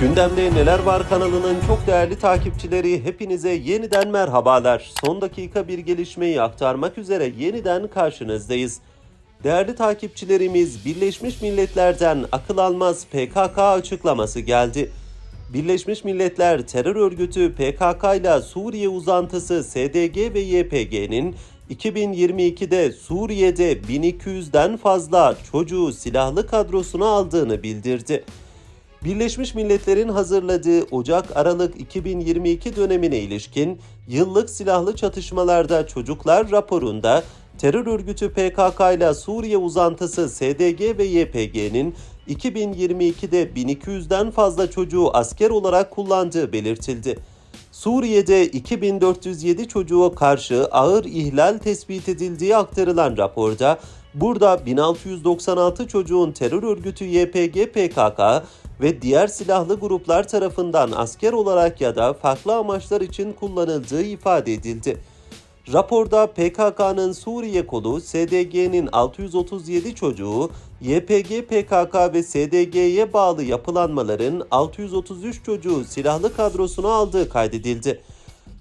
Gündemde Neler Var kanalının çok değerli takipçileri hepinize yeniden merhabalar. Son dakika bir gelişmeyi aktarmak üzere yeniden karşınızdayız. Değerli takipçilerimiz Birleşmiş Milletler'den akıl almaz PKK açıklaması geldi. Birleşmiş Milletler terör örgütü PKK ile Suriye uzantısı SDG ve YPG'nin 2022'de Suriye'de 1200'den fazla çocuğu silahlı kadrosuna aldığını bildirdi. Birleşmiş Milletler'in hazırladığı Ocak-Aralık 2022 dönemine ilişkin yıllık silahlı çatışmalarda çocuklar raporunda terör örgütü PKK ile Suriye uzantısı SDG ve YPG'nin 2022'de 1200'den fazla çocuğu asker olarak kullandığı belirtildi. Suriye'de 2407 çocuğa karşı ağır ihlal tespit edildiği aktarılan raporda burada 1696 çocuğun terör örgütü YPG PKK ve diğer silahlı gruplar tarafından asker olarak ya da farklı amaçlar için kullanıldığı ifade edildi. Raporda PKK'nın Suriye kolu SDG'nin 637 çocuğu, YPG PKK ve SDG'ye bağlı yapılanmaların 633 çocuğu silahlı kadrosuna aldığı kaydedildi.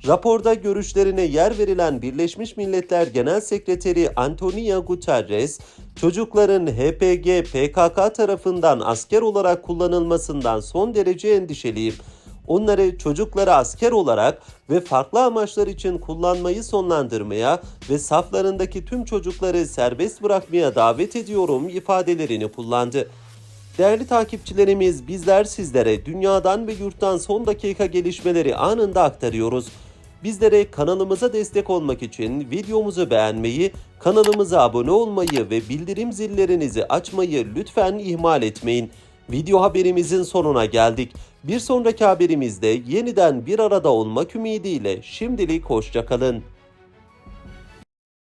Raporda görüşlerine yer verilen Birleşmiş Milletler Genel Sekreteri Antonio Guterres, çocukların HPG PKK tarafından asker olarak kullanılmasından son derece endişeliyim. Onları çocukları asker olarak ve farklı amaçlar için kullanmayı sonlandırmaya ve saflarındaki tüm çocukları serbest bırakmaya davet ediyorum ifadelerini kullandı. Değerli takipçilerimiz bizler sizlere dünyadan ve yurttan son dakika gelişmeleri anında aktarıyoruz. Bizlere kanalımıza destek olmak için videomuzu beğenmeyi, kanalımıza abone olmayı ve bildirim zillerinizi açmayı lütfen ihmal etmeyin. Video haberimizin sonuna geldik. Bir sonraki haberimizde yeniden bir arada olmak ümidiyle şimdilik hoşçakalın.